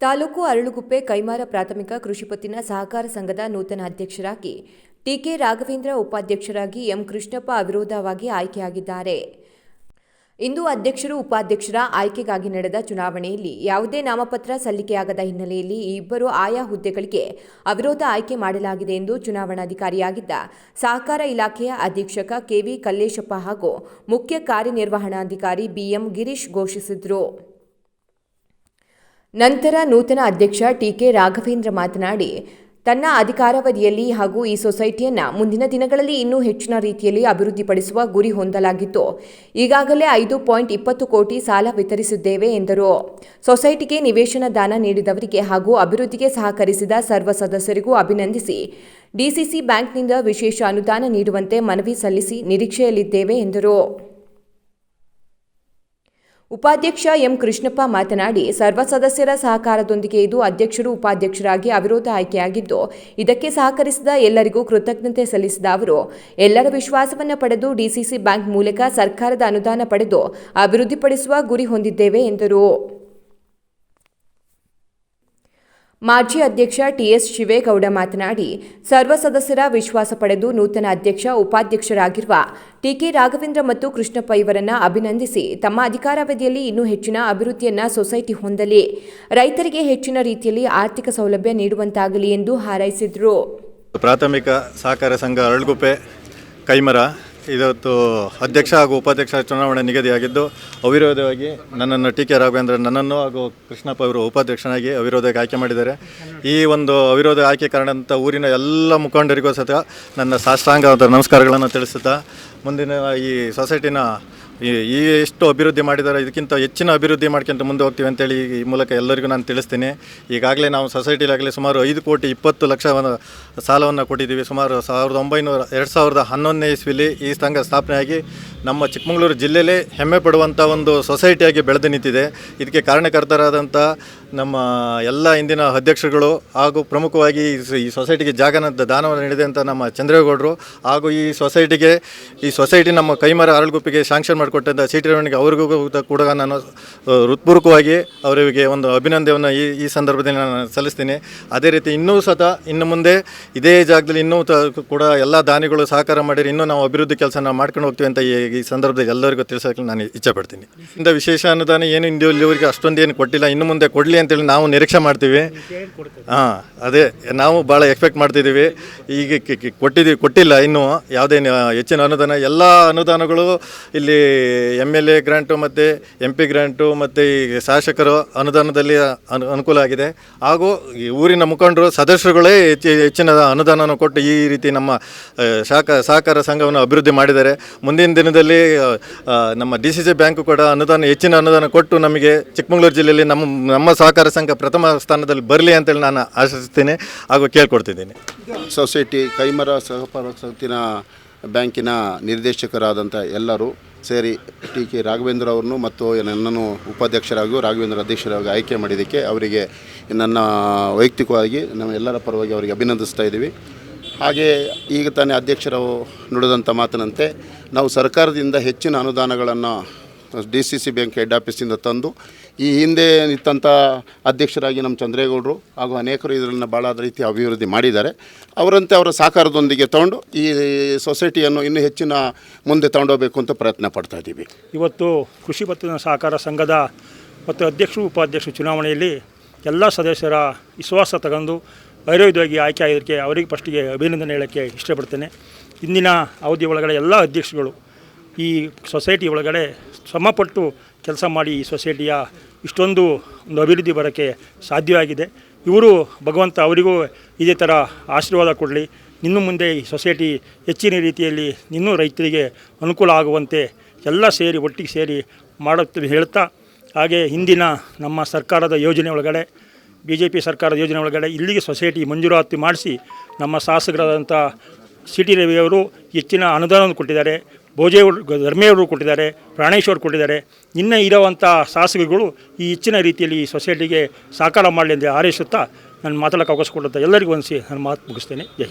ತಾಲೂಕು ಅರಳುಗುಪ್ಪೆ ಕೈಮಾರ ಪ್ರಾಥಮಿಕ ಕೃಷಿ ಪತ್ತಿನ ಸಹಕಾರ ಸಂಘದ ನೂತನ ಅಧ್ಯಕ್ಷರಾಗಿ ಟಿಕೆ ರಾಘವೇಂದ್ರ ಉಪಾಧ್ಯಕ್ಷರಾಗಿ ಎಂ. ಕೃಷ್ಣಪ್ಪ ಅವಿರೋಧವಾಗಿ ಆಯ್ಕೆಯಾಗಿದ್ದಾರೆ. ಇಂದು ಅಧ್ಯಕ್ಷರು ಉಪಾಧ್ಯಕ್ಷರ ಆಯ್ಕೆಗಾಗಿ ನಡೆದ ಚುನಾವಣೆಯಲ್ಲಿ ಯಾವುದೇ ನಾಮಪತ್ರ ಸಲ್ಲಿಕೆಯಾಗದ ಹಿನ್ನೆಲೆಯಲ್ಲಿ ಇಬ್ಬರು ಆಯಾ ಹುದ್ದೆಗಳಿಗೆ ಅವಿರೋಧ ಆಯ್ಕೆ ಮಾಡಲಾಗಿದೆ ಎಂದು ಚುನಾವಣಾಧಿಕಾರಿಯಾಗಿದ್ದ ಸಹಕಾರ ಇಲಾಖೆಯ ಅಧೀಕ್ಷಕ ಕೆವಿ ಕಲ್ಲೇಶಪ್ಪ ಹಾಗೂ ಮುಖ್ಯ ಕಾರ್ಯನಿರ್ವಹಣಾಧಿಕಾರಿ ಬಿಎಂ ಗಿರೀಶ್ ಘೋಷಿಸಿದರು. ನಂತರ ನೂತನ ಅಧ್ಯಕ್ಷ ಟಿಕೆ ರಾಘವೇಂದ್ರ ಮಾತನಾಡಿ, ತನ್ನ ಅಧಿಕಾರಾವಧಿಯಲ್ಲಿ ಹಾಗೂ ಈ ಸೊಸೈಟಿಯನ್ನು ಮುಂದಿನ ದಿನಗಳಲ್ಲಿ ಇನ್ನೂ ಹೆಚ್ಚಿನ ರೀತಿಯಲ್ಲಿ ಅಭಿವೃದ್ಧಿಪಡಿಸುವ ಗುರಿ ಹೊಂದಲಾಗಿತ್ತು. ಈಗಾಗಲೇ ಐದು ಪಾಯಿಂಟ್ ಇಪ್ಪತ್ತು ಕೋಟಿ ಸಾಲ ವಿತರಿಸಿದ್ದೇವೆ, ಎಂದರು. ಸೊಸೈಟಿಗೆ ನಿವೇಶನ ದಾನ ನೀಡಿದವರಿಗೆ ಹಾಗೂ ಅಭಿವೃದ್ಧಿಗೆ ಸಹಕರಿಸಿದ ಸರ್ವ ಸದಸ್ಯರಿಗೂ ಅಭಿನಂದಿಸಿ ಡಿಸಿಸಿ ಬ್ಯಾಂಕ್ನಿಂದ ವಿಶೇಷ ಅನುದಾನ ನೀಡುವಂತೆ ಮನವಿ ಸಲ್ಲಿಸಿ ನಿರೀಕ್ಷೆಯಲ್ಲಿದ್ದೇವೆ, ಎಂದರು. ಉಪಾಧ್ಯಕ್ಷ ಎಂ ಕೃಷ್ಣಪ್ಪ ಮಾತನಾಡಿ, ಸರ್ವ ಸದಸ್ಯರ ಸಹಕಾರದೊಂದಿಗೆ ಇದು ಅಧ್ಯಕ್ಷರು, ಉಪಾಧ್ಯಕ್ಷರಾಗಿ ಅವಿರೋಧ ಆಯ್ಕೆಯಾಗಿದ್ದು, ಇದಕ್ಕೆ ಸಹಕರಿಸಿದ ಎಲ್ಲರಿಗೂ ಕೃತಜ್ಞತೆ ಸಲ್ಲಿಸಿದ ಅವರು, ಎಲ್ಲರ ವಿಶ್ವಾಸವನ್ನು ಪಡೆದು ಡಿಸಿಸಿ ಬ್ಯಾಂಕ್ ಮೂಲಕ ಸರ್ಕಾರದ ಅನುದಾನ ಪಡೆದು ಅಭಿವೃದ್ಧಿಪಡಿಸುವ ಗುರಿ ಹೊಂದಿದ್ದೇವೆ ಎಂದರು. ಮಾಜಿ ಅಧ್ಯಕ್ಷ ಟಿಎಸ್ ಶಿವೇಗೌಡ ಮಾತನಾಡಿ, ಸರ್ವ ಸದಸ್ಯರ ವಿಶ್ವಾಸ ಪಡೆದು ನೂತನ ಅಧ್ಯಕ್ಷ, ಉಪಾಧ್ಯಕ್ಷರಾಗಿರುವ ಟಿಕೆ ರಾಘವೇಂದ್ರ ಮತ್ತು ಕೃಷ್ಣಪ್ಪ ಇವರನ್ನ ಅಭಿನಂದಿಸಿ ತಮ್ಮ ಅಧಿಕಾರಾವಧಿಯಲ್ಲಿ ಇನ್ನೂ ಹೆಚ್ಚಿನ ಅಭಿವೃದ್ಧಿಯನ್ನು ಸೊಸೈಟಿ ಹೊಂದಲಿ, ರೈತರಿಗೆ ಹೆಚ್ಚಿನ ರೀತಿಯಲ್ಲಿ ಆರ್ಥಿಕ ಸೌಲಭ್ಯ ನೀಡುವಂತಾಗಲಿ ಎಂದು ಹಾರೈಸಿದರು. ಪ್ರಾಥಮಿಕ ಸಹಕಾರ ಸಂಘ ಅರಳುಗುಪ್ಪೆ, ಕೈಮರ ಇವತ್ತು ಅಧ್ಯಕ್ಷ ಹಾಗೂ ಉಪಾಧ್ಯಕ್ಷ ಚುನಾವಣೆ ನಿಗದಿಯಾಗಿದ್ದು, ಅವಿರೋಧವಾಗಿ ನನ್ನನ್ನು ಟಿ ಕೆ ರಾಘವೇಂದ್ರ, ನನ್ನನ್ನು ಹಾಗೂ ಕೃಷ್ಣಪ್ಪ ಅವರು ಉಪಾಧ್ಯಕ್ಷನಾಗಿ ಅವಿರೋಧವಾಗಿ ಆಯ್ಕೆ ಮಾಡಿದ್ದಾರೆ. ಈ ಒಂದು ಅವಿರೋಧ ಆಯ್ಕೆ ಕಾರಣದಂಥ ಊರಿನ ಎಲ್ಲ ಮುಖಂಡರಿಗೂ ಸಹ ನನ್ನ ಸಾಷ್ಟಾಂಗ ನಮಸ್ಕಾರಗಳನ್ನು ತಿಳಿಸುತ್ತಾ, ಮುಂದಿನ ಈ ಸೊಸೈಟಿನ ಈ ಎಷ್ಟು ಅಭಿವೃದ್ಧಿ ಮಾಡಿದ್ದಾರೆ ಇದಕ್ಕಿಂತ ಹೆಚ್ಚಿನ ಅಭಿವೃದ್ಧಿ ಮಾಡ್ಕೊಂತ ಮುಂದೆ ಹೋಗ್ತೀವಿ ಅಂತೇಳಿ ಈ ಮೂಲಕ ಎಲ್ಲರಿಗೂ ನಾನು ತಿಳಿಸ್ತೀನಿ. ಈಗಾಗಲೇ ನಾವು ಸೊಸೈಟಿಲಾಗಲೇ ಸುಮಾರು ಐದು ಕೋಟಿ ಇಪ್ಪತ್ತು ಲಕ್ಷ ಸಾಲವನ್ನು ಕೊಟ್ಟಿದ್ದೀವಿ. ಸುಮಾರು ಸಾವಿರದ ಒಂಬೈನೂರ, ಎರಡು ಸಾವಿರದ ಹನ್ನೊಂದನೇ ಇಸ್ವಿಲಿ ಈ ಸಂಘ ಸ್ಥಾಪನೆಯಾಗಿ ನಮ್ಮ ಚಿಕ್ಕಮಗಳೂರು ಜಿಲ್ಲೆಯಲ್ಲೇ ಹೆಮ್ಮೆ ಪಡುವಂಥ ಒಂದು ಸೊಸೈಟಿಯಾಗಿ ಬೆಳೆದು ನಿಂತಿದೆ. ಇದಕ್ಕೆ ಕಾರಣಕರ್ತರಾದಂಥ ನಮ್ಮ ಎಲ್ಲ ಇಂದಿನ ಅಧ್ಯಕ್ಷರುಗಳು ಹಾಗೂ ಪ್ರಮುಖವಾಗಿ ಈ ಸೊಸೈಟಿಗೆ ಜಾಗನ ದಾನವನ್ನು ನೀಡಿದಂಥ ನಮ್ಮ ಚಂದ್ರೇಗೌಡರು ಹಾಗೂ ಈ ಸೊಸೈಟಿಗೆ ಈ ಸೊಸೈಟಿ ನಮ್ಮ ಕೈಮರ ಅರಳುಗುಪ್ಪಿಗೆ ಶಾಂಕ್ಷನ್ ಮಾಡಿಕೊಟ್ಟಂಥ ಸಿ ಟಿ ಅವ್ರಿಗೂ ಕೂಡ ನಾನು ಹೃತ್ಪೂರ್ವಕವಾಗಿ ಅವರಿಗೆ ಒಂದು ಅಭಿನಂದನೆಯನ್ನು ಈ ಈ ಸಂದರ್ಭದಲ್ಲಿ ನಾನು ಸಲ್ಲಿಸ್ತೀನಿ. ಅದೇ ರೀತಿ ಇನ್ನೂ ಸತ ಇನ್ನು ಮುಂದೆ ಇದೇ ಜಾಗದಲ್ಲಿ ಇನ್ನೂ ಕೂಡ ಎಲ್ಲ ದಾನಿಗಳು ಸಹಕಾರ ಮಾಡಿರಿ, ಇನ್ನೂ ನಾವು ಅಭಿವೃದ್ಧಿ ಕೆಲಸ ನಾವು ಮಾಡ್ಕೊಂಡು ಹೋಗ್ತೀವಿ ಅಂತ ಈ ಈ ಸಂದರ್ಭದಲ್ಲಿ ಎಲ್ಲರಿಗೂ ತಿಳಿಸೋಕೆ ನಾನು ಇಚ್ಛೆಪಡ್ತೀನಿ ಇಂಥ ವಿಶೇಷ ಅನುದಾನ ಏನು ಇಂದು ಇಲ್ಲಿವರೆಗೆ ಅಷ್ಟೊಂದು ಏನು ಕೊಟ್ಟಿಲ್ಲ, ಇನ್ನು ಮುಂದೆ ಕೊಡಲಿ ಅಂತೇಳಿ ನಾವು ನಿರೀಕ್ಷೆ ಮಾಡ್ತೀವಿ. ಹಾಂ, ಅದೇ, ನಾವು ಭಾಳ ಎಕ್ಸ್ಪೆಕ್ಟ್ ಮಾಡ್ತಿದ್ದೀವಿ. ಈಗ ಕೊಟ್ಟಿದ್ದೀವಿ ಕೊಟ್ಟಿಲ್ಲ ಇನ್ನೂ ಯಾವುದೇ ಹೆಚ್ಚಿನ ಅನುದಾನ, ಎಲ್ಲ ಅನುದಾನಗಳು ಇಲ್ಲಿ ಎಂ ಎಲ್ ಎ ಗ್ರಾಂಟು ಮತ್ತು ಎಂ ಪಿ ಗ್ರಾಂಟು ಮತ್ತು ಈ ಶಾಸಕರು ಅನುದಾನದಲ್ಲಿ ಅನು, ಅನುಕೂಲ ಆಗಿದೆ. ಹಾಗೂ ಈ ಊರಿನ ಮುಖಂಡರು, ಸದಸ್ಯರುಗಳೇ ಹೆಚ್ಚು, ಹೆಚ್ಚಿನ ಅನುದಾನವನ್ನು ಕೊಟ್ಟು ಈ ರೀತಿ ನಮ್ಮ ಶಾಖ, ಸಹಕಾರ ಸಂಘವನ್ನು ಅಭಿವೃದ್ಧಿ ಮಾಡಿದ್ದಾರೆ. ಮುಂದಿನ ದಿನದಲ್ಲಿ ಆ, ನಮ್ಮ ಡಿ ಸಿ ಸಿ ಬ್ಯಾಂಕು ಕೂಡ ಅನುದಾನ ಹೆಚ್ಚಿನ ಅನುದಾನ ಕೊಟ್ಟು ನಮಗೆ ಚಿಕ್ಕಮಗಳೂರು ಜಿಲ್ಲೆಯಲ್ಲಿ ನಮ್ಮ ನಮ್ಮ ಸಹಕಾರ ಸಂಘ ಪ್ರಥಮ ಸ್ಥಾನದಲ್ಲಿ ಬರಲಿ ಅಂತೇಳಿ ನಾನು ಆಶಿಸ್ತೀನಿ ಹಾಗೂ ಕೇಳ್ಕೊಡ್ತಿದ್ದೀನಿ ಸೊಸೈಟಿ ಕೈಮರ ಸಹಕಾರ ಸಂಸ್ಥಿನ ಬ್ಯಾಂಕಿನ ನಿರ್ದೇಶಕರಾದಂಥ ಎಲ್ಲರೂ ಸೇರಿ ಟಿ ಕೆ ರಾಘವೇಂದ್ರ ಅವ್ರನ್ನು ಮತ್ತು ನನ್ನನ್ನು ಉಪಾಧ್ಯಕ್ಷರಾಗಿಯೂ ರಾಘವೇಂದ್ರ ಅಧ್ಯಕ್ಷರಾಗಿ ಆಯ್ಕೆ ಮಾಡಿದ್ದಕ್ಕೆ ಅವರಿಗೆ ನನ್ನ ವೈಯಕ್ತಿಕವಾಗಿ ನಾವು ಎಲ್ಲರ ಪರವಾಗಿ ಅವರಿಗೆ ಅಭಿನಂದಿಸ್ತಾ ಇದ್ದೀವಿ. ಹಾಗೆ ಈಗ ತಾನೇ ಅಧ್ಯಕ್ಷರು ನುಡಿದಂಥ ಮಾತಿನಂತೆ ನಾವು ಸರ್ಕಾರದಿಂದ ಹೆಚ್ಚಿನ ಅನುದಾನಗಳನ್ನು D C C bank head ಆಫೀಸಿಂದ ತಂದು ಈ ಹಿಂದೆ ನಿಂತಂಥ ಅಧ್ಯಕ್ಷರಾಗಿ ನಮ್ಮ ಚಂದ್ರೇಗೌಡರು ಹಾಗೂ ಅನೇಕರು ಇದರನ್ನು ಭಾಳ ರೀತಿ ಅಭಿವೃದ್ಧಿ ಮಾಡಿದ್ದಾರೆ. ಅವರಂತೆ ಅವರ ಸಹಕಾರದೊಂದಿಗೆ ತಗೊಂಡು ಈ ಸೊಸೈಟಿಯನ್ನು ಇನ್ನೂ ಹೆಚ್ಚಿನ ಮುಂದೆ ತಗೊಂಡೋಗ್ಬೇಕು ಅಂತ ಪ್ರಯತ್ನ ಪಡ್ತಾ ಇದ್ದೀವಿ. ಇವತ್ತು ಕೃಷಿ ಪತ್ತಿನ ಸಹಕಾರ ಸಂಘದ ಮತ್ತು ಅಧ್ಯಕ್ಷರು, ಉಪಾಧ್ಯಕ್ಷರು ಚುನಾವಣೆಯಲ್ಲಿ ಎಲ್ಲ ಸದಸ್ಯರ ವಿಶ್ವಾಸ ತಗೊಂಡು ವೈರೋಧ್ಯವಾಗಿ ಆಯ್ಕೆ ಆಗಿದ್ದಕ್ಕೆ ಅವರಿಗೆ ಫಸ್ಟಿಗೆ ಅಭಿನಂದನೆ ಹೇಳೋಕ್ಕೆ ಇಷ್ಟಪಡ್ತೇನೆ. ಇಂದಿನ ಅವಧಿ ಒಳಗಡೆ ಎಲ್ಲ ಅಧ್ಯಕ್ಷಗಳು ಈ ಸೊಸೈಟಿ ಒಳಗಡೆ ಶ್ರಮಪಟ್ಟು ಕೆಲಸ ಮಾಡಿ ಈ ಸೊಸೈಟಿಯ ಇಷ್ಟೊಂದು ಒಂದು ಅಭಿವೃದ್ಧಿ ಬರೋಕ್ಕೆ ಸಾಧ್ಯವಾಗಿದೆ. ಇವರು ಭಗವಂತ ಅವರಿಗೂ ಇದೇ ಥರ ಆಶೀರ್ವಾದ ಕೊಡಲಿ. ಇನ್ನು ಮುಂದೆ ಈ ಸೊಸೈಟಿ ಹೆಚ್ಚಿನ ರೀತಿಯಲ್ಲಿ ಇನ್ನೂ ರೈತರಿಗೆ ಅನುಕೂಲ ಆಗುವಂತೆ ಎಲ್ಲ ಸೇರಿ ಒಟ್ಟಿಗೆ ಸೇರಿ ಮಾಡುತ್ತೆ ಹೇಳ್ತಾ, ಹಾಗೆ ಹಿಂದಿನ ನಮ್ಮ ಸರ್ಕಾರದ ಯೋಜನೆ ಒಳಗಡೆ ಬಿ ಜೆ ಪಿ ಸರ್ಕಾರದ ಯೋಜನೆ ಒಳಗಡೆ ಇಲ್ಲಿಗೆ ಸೊಸೈಟಿ ಮಂಜೂರಾತಿ ಮಾಡಿಸಿ ನಮ್ಮ ಶಾಸಕರಾದಂಥ ಸಿ ಟಿ ರವಿಯವರು ಹೆಚ್ಚಿನ ಅನುದಾನವನ್ನು ಕೊಟ್ಟಿದ್ದಾರೆ ಭೋಜೇವರು ಧರ್ಮೇಯವರು ಕೊಟ್ಟಿದ್ದಾರೆ ಪ್ರಾಣೇಶ್ವರ್ ಕೊಟ್ಟಿದ್ದಾರೆ. ಇನ್ನೂ ಇರೋವಂಥ ಶಾಸಕರುಗಳು ಈ ಹೆಚ್ಚಿನ ರೀತಿಯಲ್ಲಿ ಈ ಸೊಸೈಟಿಗೆ ಸಹಕಾರ ಮಾಡಲಿ ಎಂದು ಹಾರೈಸುತ್ತಾ ನಾನು ಮಾತಾಡೋಕ್ಕೆ ಅವಕಾಶ ಕೊಡುತ್ತಾ ಎಲ್ಲರಿಗೂ ಅನಿಸಿ ನಾನು ಮಾತು ಮುಗಿಸ್ತೇನೆ. ಜೈ